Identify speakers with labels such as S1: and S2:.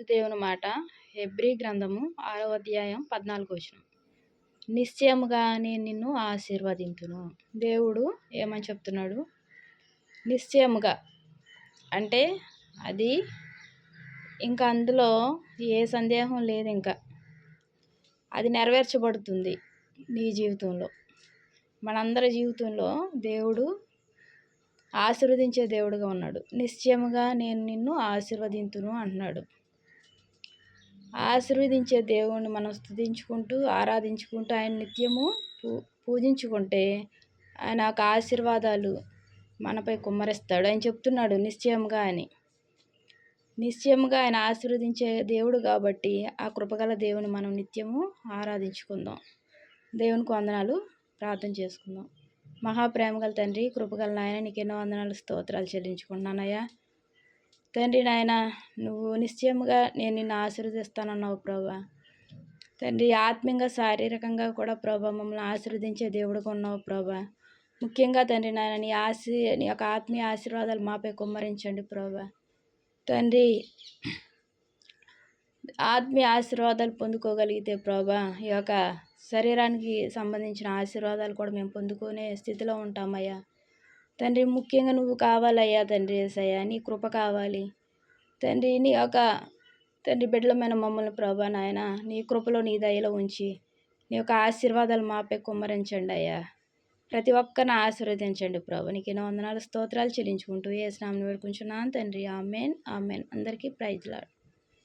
S1: దేవుని మాట హెబ్రీ గ్రంథము ఆరవ అధ్యాయం పద్నాలుగు వచ్చిన నిశ్చయముగా నేను నిన్ను ఆశీర్వదింతును. దేవుడు ఏమని చెప్తున్నాడు? నిశ్చయముగా. అంటే అది ఇంకా అందులో ఏ సందేహం లేదు ఇంకా. అది నెరవేర్చబడుతుంది నీ జీవితంలో. మనందరి జీవితంలో దేవుడు ఆశీర్వదించే దేవుడుగా ఉన్నాడు. నిశ్చయముగా నేను నిన్ను ఆశీర్వదింతును అంటున్నాడు. ఆశీర్వదించే దేవుణ్ణి మనం స్థుతించుకుంటూ ఆరాధించుకుంటూ ఆయన నిత్యము పూ పూజించుకుంటే ఆయన యొక్క ఆశీర్వాదాలు మనపై కుమ్మరిస్తాడు ఆయన చెప్తున్నాడు నిశ్చయంగా అని. నిశ్చయంగా ఆయన ఆశీర్వదించే దేవుడు కాబట్టి ఆ కృపగల దేవుని మనం నిత్యము ఆరాధించుకుందాం. దేవునికి వందనాలు ప్రార్థన చేసుకుందాం. మహాప్రేమగల తండ్రి కృపగల నాయన నీకు ఎన్నో వందనాలు స్తోత్రాలు చెల్లించుకుంటున్నానయ్యా. తండ్రి నాయన నువ్వు నిశ్చయముగా నేను నిన్ను ఆశీర్వదిస్తానన్నావు ప్రభా. తండ్రి ఆత్మీయంగా శారీరకంగా కూడా ప్రభా మమ్మల్ని ఆశీర్వదించే దేవుడుగా ఉన్నావు ప్రభా. ముఖ్యంగా తండ్రి నాయన నీ ఆశీ నీ యొక్క ఆత్మీయ ఆశీర్వాదాలు మాపై కుమ్మరించండి ప్రభా. తండ్రి ఆత్మీయ ఆశీర్వాదాలు పొందుకోగలిగితే ప్రభా ఈ యొక్క శరీరానికి సంబంధించిన ఆశీర్వాదాలు కూడా మేము పొందుకునే స్థితిలో ఉంటామయ్యా. తండ్రి ముఖ్యంగా నువ్వు కావాలయ్యా తండ్రి ఏసయ్యా నీ కృప కావాలి. తండ్రి నీ యొక్క తండ్రి బిడ్డలమైన మమ్మల్ని ప్రభా నాయన నీ కృపలో నీ దయలో ఉంచి నీ యొక్క ఆశీర్వాదాలు మాపై కుమ్మరించండి అయ్యా. ప్రతి ఒక్కరిని ఆశీర్వదించండి ప్రభు. నీకు ఎన్నో వందనాలు స్తోత్రాలు చెల్లించుకుంటూ ఏ స్నామం వేడుకుంటున్నాను తండ్రి. Amen amen. అందరికీ ప్రైజ్లాడు